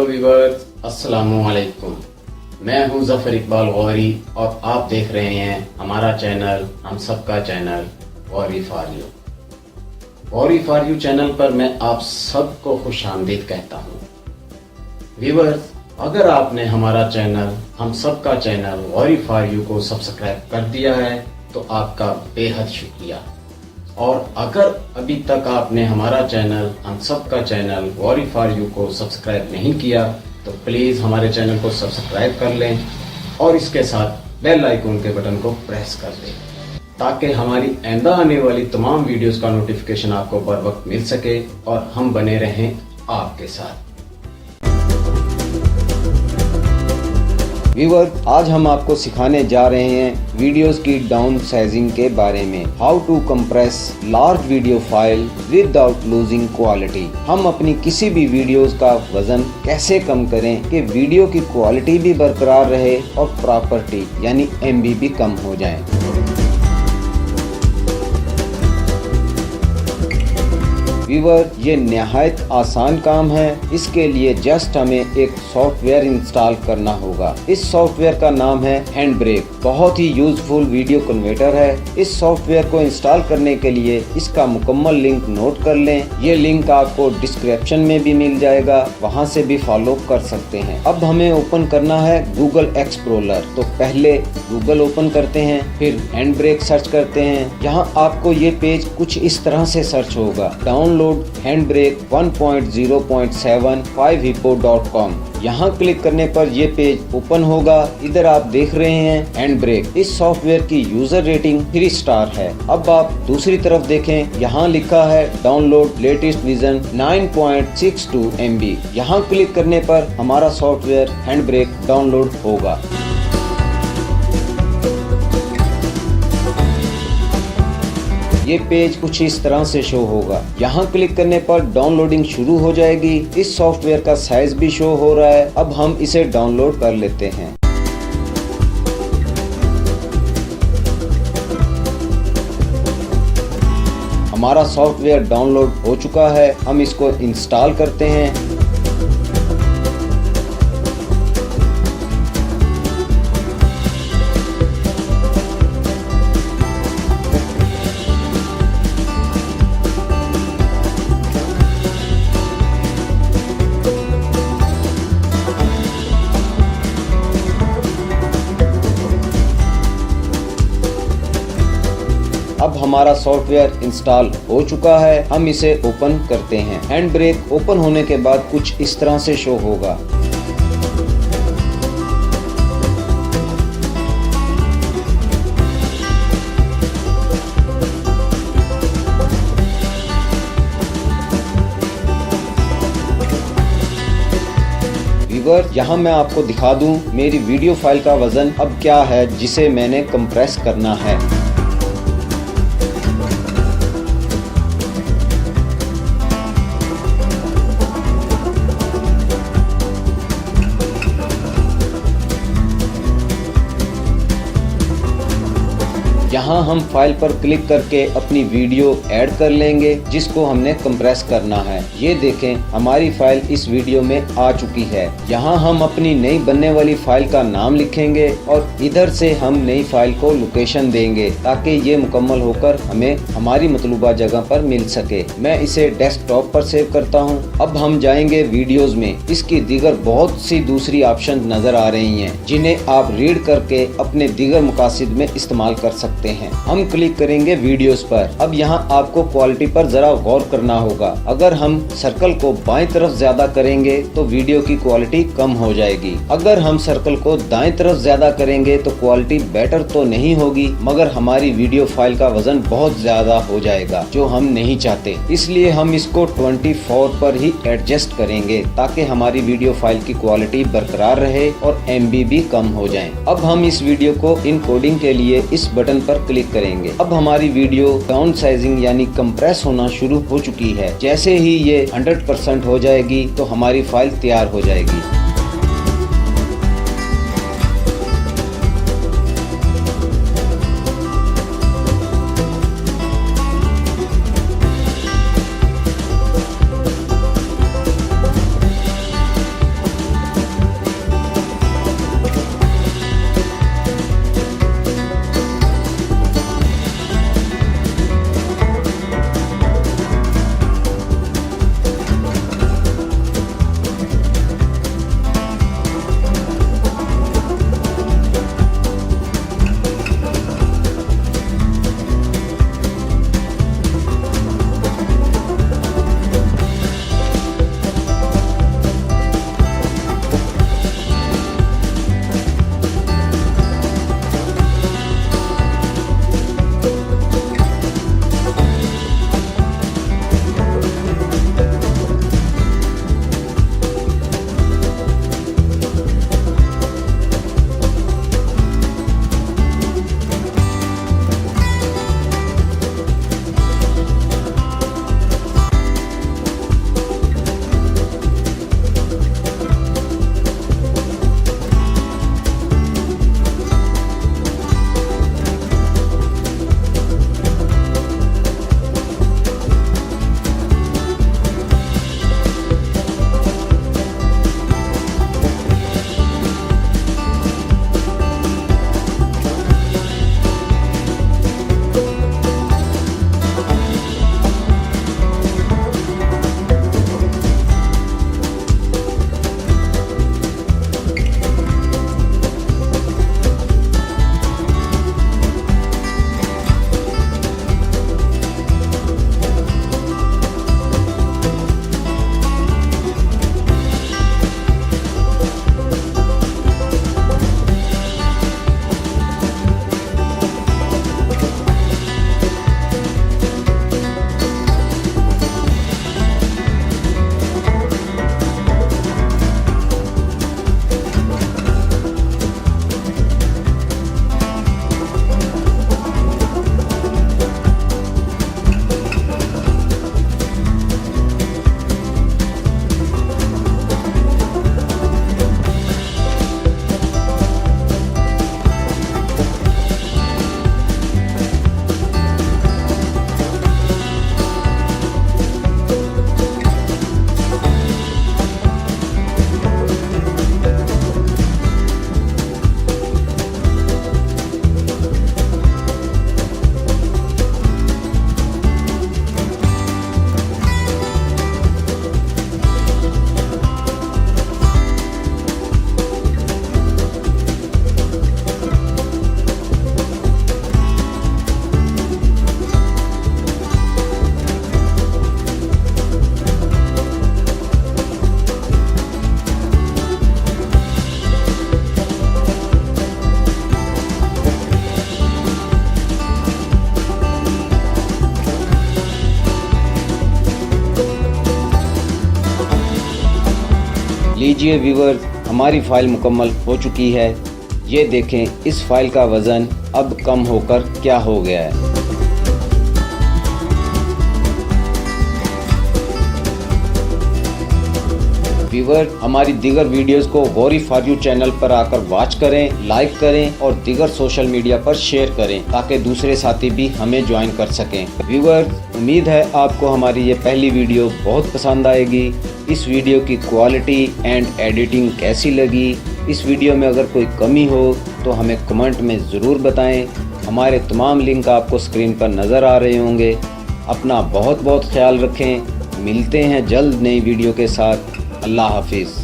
Hello viewers अस्सलाम वालेकुम मैं हूँ ज़फ़र इकबाल गौरी और आप देख रहे हैं हमारा चैनल, हम सबका channel Gauri for you. Gauri for you channel पर मैं आप सबको खुश आमदीद कहता हूँ। वीवर्स अगर आपने हमारा चैनल, हम सबका चैनल गौरी फॉर यू को सब्सक्राइब कर दिया है तो आपका बेहद शुक्रिया। और अगर अभी तक आपने हमारा चैनल हम सब का चैनल वॉरी फॉर यू को सब्सक्राइब नहीं किया तो प्लीज़ हमारे चैनल को सब्सक्राइब कर लें और इसके साथ बेल आइकोन के बटन को प्रेस कर दें ताकि हमारी आंदा आने वाली तमाम वीडियोस का नोटिफिकेशन आपको बर वक्त मिल सके और हम बने रहें आपके साथ। व्यूवर आज हम आपको सिखाने जा रहे हैं वीडियोस की डाउन साइजिंग के बारे में। How to compress large video file without losing quality हम अपनी किसी भी वीडियोस का वज़न कैसे कम करें कि वीडियो की क्वालिटी भी बरकरार रहे और प्रॉपर्टी यानी एमबी भी कम हो जाए। व्यूवर, ये नहायत आसान काम है। इसके लिए जस्ट हमें एक सॉफ्टवेयर इंस्टॉल करना होगा। इस सॉफ्टवेयर का नाम है हैंड ब्रेक बहुत ही यूजफुल वीडियो कन्वर्टर है। इस सॉफ्टवेयर को इंस्टॉल करने के लिए इसका मुकम्मल लिंक नोट कर लें। ये लिंक आपको डिस्क्रिप्शन में भी मिल जाएगा। वहाँ से भी फॉलो कर सकते हैं। अब हमें ओपन करना है गूगल एक्सप्लोरर तो पहले गूगल ओपन करते हैं, फिर हैंड ब्रेक सर्च करते हैं। यहाँ आपको ये पेज कुछ इस तरह से सर्च होगा। Down download hand brake 1.0.7 5hippo.com यहाँ क्लिक करने पर ये पेज ओपन होगा। इधर आप देख रहे हैं हैंड ब्रेक इस सॉफ्टवेयर की यूज़र रेटिंग थ्री स्टार है। अब आप दूसरी तरफ़ देखें। यहाँ लिखा है डाउनलोड लेटेस्ट विजन 9.62 MB यहाँ क्लिक करने पर हमारा सॉफ्टवेयर हैंड ब्रेक डाउनलोड होगा। ये पेज कुछ इस तरह से शो होगा। यहाँ क्लिक करने पर डाउनलोडिंग शुरू हो जाएगी। इस सॉफ्टवेयर का साइज़ भी शो हो रहा है। अब हम इसे डाउनलोड कर लेते हैं। हमारा सॉफ्टवेयर डाउनलोड हो चुका है। हम इसको इंस्टॉल करते हैं। हमारा सॉफ्टवेयर इंस्टॉल हो चुका है, हम इसे ओपन करते हैं। हैंड ब्रेक ओपन होने के बाद कुछ इस तरह से शो होगा। यहाँ मैं आपको दिखा दूँ, मेरी वीडियो फ़ाइल का वज़न अब क्या है, जिसे मैंने कंप्रेस करना है। यहाँ हम फ़ाइल पर क्लिक करके अपनी वीडियो ऐड कर लेंगे, जिसको हमने कंप्रेस करना है। ये देखें, हमारी फ़ाइल इस वीडियो में आ चुकी है। यहाँ हम अपनी नई बनने वाली फ़ाइल का नाम लिखेंगे और इधर से हम नई फ़ाइल को लोकेशन देंगे, ताकि ये मुकम्मल होकर हमें हमारी मतलूबा जगह पर मिल सके। मैं इसे डेस्कटॉप पर सेव करता हूँ। अब हम जाएँगे वीडियोज़ में। इसकी दिगर बहुत सी दूसरी ऑप्शन नज़र आ रही है, जिन्हें आप रीड करके अपने दिगर मुकासिद में इस्तेमाल कर सकते सकते हैं। हम क्लिक करेंगे वीडियोस पर। अब यहाँ आपको क्वालिटी पर जरा गौर करना होगा। अगर हम सर्कल को बाएँ तरफ़ ज़्यादा करेंगे तो वीडियो की क्वालिटी कम हो जाएगी। अगर हम सर्कल को दाएँ तरफ़ ज़्यादा करेंगे तो क्वालिटी बेटर तो नहीं होगी, मगर हमारी वीडियो फ़ाइल का वज़न बहुत ज़्यादा हो जाएगा, जो हम नहीं चाहते। इसलिए हम इसको 24 पर ही एडजस्ट करेंगे, ताकि हमारी वीडियो फ़ाइल की क्वालिटी बरकरार रहे और एमबी भी कम हो जाए। अब हम इस वीडियो को इन कोडिंग के लिए इस बटन पर क्लिक करेंगे। अब हमारी वीडियो डाउन साइजिंग यानी कंप्रेस होना शुरू हो चुकी है। जैसे ही ये 100% हो जाएगी तो हमारी फ़ाइल तैयार हो जाएगी। लीजिए व्यूवर, हमारी फ़ाइल मुकम्मल हो चुकी है। ये देखें, इस फ़ाइल का वज़न अब कम होकर क्या हो गया है? व्यूवर, हमारी दीगर वीडियोस को गौरी फॉर यू चैनल पर आकर वॉच करें लाइक करें और दीगर सोशल मीडिया पर शेयर करें, ताकि दूसरे साथी भी हमें ज्वाइन कर सकें। व्यूवर, उम्मीद है आपको हमारी ये पहली वीडियो बहुत पसंद आएगी। इस वीडियो की क्वालिटी एंड एडिटिंग कैसी लगी? इस वीडियो में अगर कोई कमी हो तो हमें कमेंट में ज़रूर बताएँ। हमारे तमाम लिंक आपको स्क्रीन पर नज़र आ रहे होंगे। अपना बहुत बहुत ख्याल रखें। मिलते हैं जल्द नई वीडियो के साथ। अल्लाह हाफिज़।